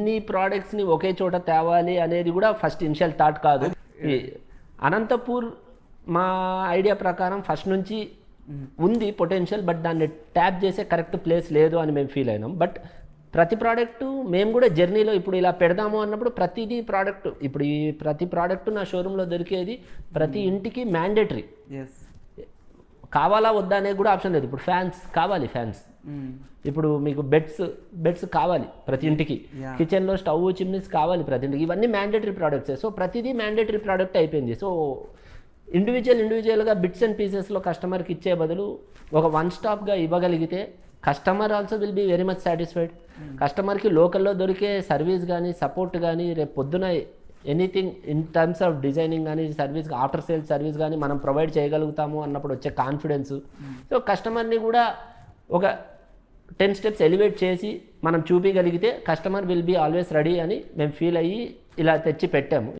అన్ని ప్రోడక్ట్స్ని ఒకే చోట తేవాలి అనేది కూడా ఫస్ట్ ఇనిషియల్ థాట్ కాదు. అనంతపూర్ మా ఐడియా ప్రకారం ఫస్ట్ నుంచి ఉంది పొటెన్షియల్ బట్ దాన్ని ట్యాప్ చేసే కరెక్ట్ ప్లేస్ లేదు అని మేము ఫీల్ అయినాం. బట్ ప్రతి ప్రోడక్ట్ మేము కూడా జర్నీలో ఇప్పుడు ఇలా పెడదాము అన్నప్పుడు ప్రతిదీ ప్రోడక్ట్ ఇప్పుడు ఈ ప్రతి ప్రోడక్ట్ నా షోరూంలో దొరికేది ప్రతి ఇంటికి మ్యాండేటరీ కావాలా వద్దా అనేది కూడా ఆప్షన్ లేదు. ఇప్పుడు ఫ్యాన్స్ కావాలి ఫ్యాన్స్ ఇప్పుడు మీకు బెడ్స్ బెడ్స్ కావాలి ప్రతి ఇంటికి. కిచెన్లో స్టవ్ చిమ్నీస్ కావాలి ప్రతి ఇంటికి. ఇవన్నీ మ్యాండేటరీ ప్రోడక్ట్సే సో ప్రతిదీ మ్యాండేటరీ ప్రోడక్ట్ అయిపోయింది. సో ఇండివిజువల్ ఇండివిజువల్గా బిట్స్ అండ్ పీసెస్లో కస్టమర్కి ఇచ్చే బదులు ఒక వన్ స్టాప్గా ఇవ్వగలిగితే customer also will be very much satisfied కస్టమర్కి లోకల్లో దొరికే సర్వీస్ కానీ సపోర్ట్ కానీ రేపు పొద్దున anything in terms of designing కానీ సర్వీస్ ఆఫ్టర్ సేల్స్ సర్వీస్ కానీ మనం ప్రొవైడ్ చేయగలుగుతాము అన్నప్పుడు వచ్చే కాన్ఫిడెన్స్ సో కస్టమర్ని కూడా ఒక టెన్ స్టెప్స్ ఎలివేట్ చేసి మనం చూపించగలిగితే customer will be always ready అని మేము ఫీల్ అయ్యి ఇలా తెచ్చి పెట్టాము.